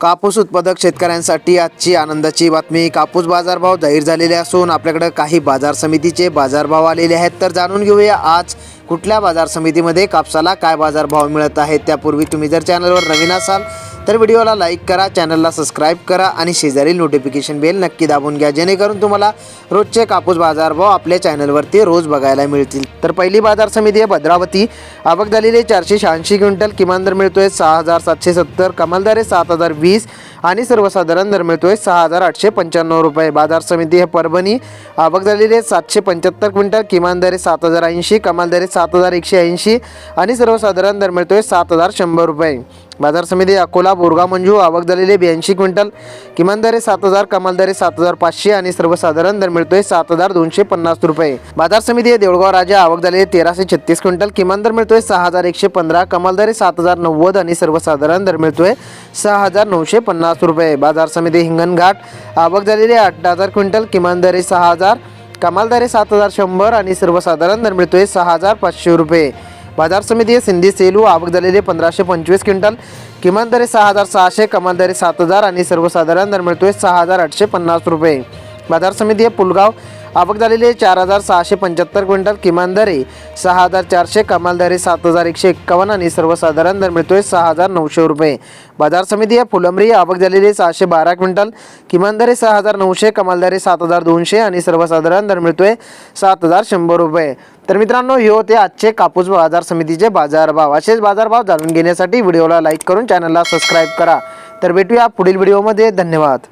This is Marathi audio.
कापूस उत्पादक शेतकऱ्यांसाठी आजची आनंदाची बातमी. कापूस बाजारभाव जाहीर झालेले असून आपल्याकडे काही बाजार समितीचे बाजारभाव आलेले आहेत. तर जाणून घेऊया आज कुठल्या बाजार समितीमध्ये कापसाला काय बाजारभाव मिळत आहेत. त्यापूर्वी तुम्ही जर चॅनलवर नवीन असाल तर व्हिडिओला लाईक करा चॅनलला सबस्क्राईब करा आणि शेजारील नोटिफिकेशन बेल नक्की दाबून घ्या जेणेकरून तुम्हाला रोजचे कापूस बाजारभाव आपल्या चॅनलवरती रोज बघायला मिळतील. तर पहिली बाजार समिती आहे भद्रावती. आवक झालेली चारशे शहाऐंशी क्विंटल. किमान दर मिळतोय सहा हजार सातशे सत्तर कमाल आहे सात हजार वीस आणि सर्वसाधारण दर मिळतोय सहा हजार आठशे पंच्याण्णव रुपये. बाजार समिती आहे परभणी. आवक झालेली आहे सातशे पंच्याहत्तर क्विंटल. किमान दर आहे सात हजार ऐंशी कमाल दर आहे सात हजार एकशे ऐंशी आणि सर्वसाधारण दर मिळतोय सात हजार शंभर रुपये. बाजार समिती अकोला बोरगाव मंजू आवक झालेली ब्याऐंशी क्विंटल. किमान दर सात हजार कमाल दर सात हजार पाचशे आणि सर्वसाधारण दर मिळतोय सात हजार दोनशे पन्नास रुपये. बाजार समिती देवळगाव राजा आवक झालेली तेराशे छत्तीस क्विंटल. किमान दर मिळतोय सहा हजार एकशे पंधरा कमाल दर सात हजार नव्वद आणि सर्वसाधारण दर मिळतोय सहा हजार नऊशे पन्नास रुपये. बाजार समिती हिंगणघाट आवक झालेली आठ हजार क्विंटल. किमान दर सहा हजार कमाल दर सात हजार शंभर आणि सर्वसाधारण दर मिळतोय सहा हजार पाचशे रुपये. बाजार समिती सिंधी सेलू आवक झालेले पंधराशे पंचवीस क्विंटल. किमान दर सहा हजार सहाशे कमान दर सात हजार आणि सर्वसाधारण दर मिळतोय सहा हजार आठशे पन्नास रुपये. बाजार समिती पुलगाव आवक झालेली आहे. चार हजार सहाशे पंच्याहत्तर क्विंटल किमान सहा हजार चारशे कमाल सात हजार एकशे एक्कावन्न आणि सर्वसाधारण दर मिळतोय सहा हजार नऊशे रुपये. बाजार समिती या फुलंब्री आवक झालेली आहे. सहाशे बारा क्विंटल किमान सहा हजार नऊशे कमाल सात हजार दोनशे आणि सर्वसाधारण दर मिळतोय सात हजार शंभर रुपये. तर मित्रांनो हे होते आजचे कापूस बाजार समितीचे बाजारभाव असेच बाजारभाव जाणून घेण्यासाठी व्हिडिओला लाईक करून चॅनलला सबस्क्राईब करा. तर भेटूया पुढील व्हिडिओमध्ये. धन्यवाद.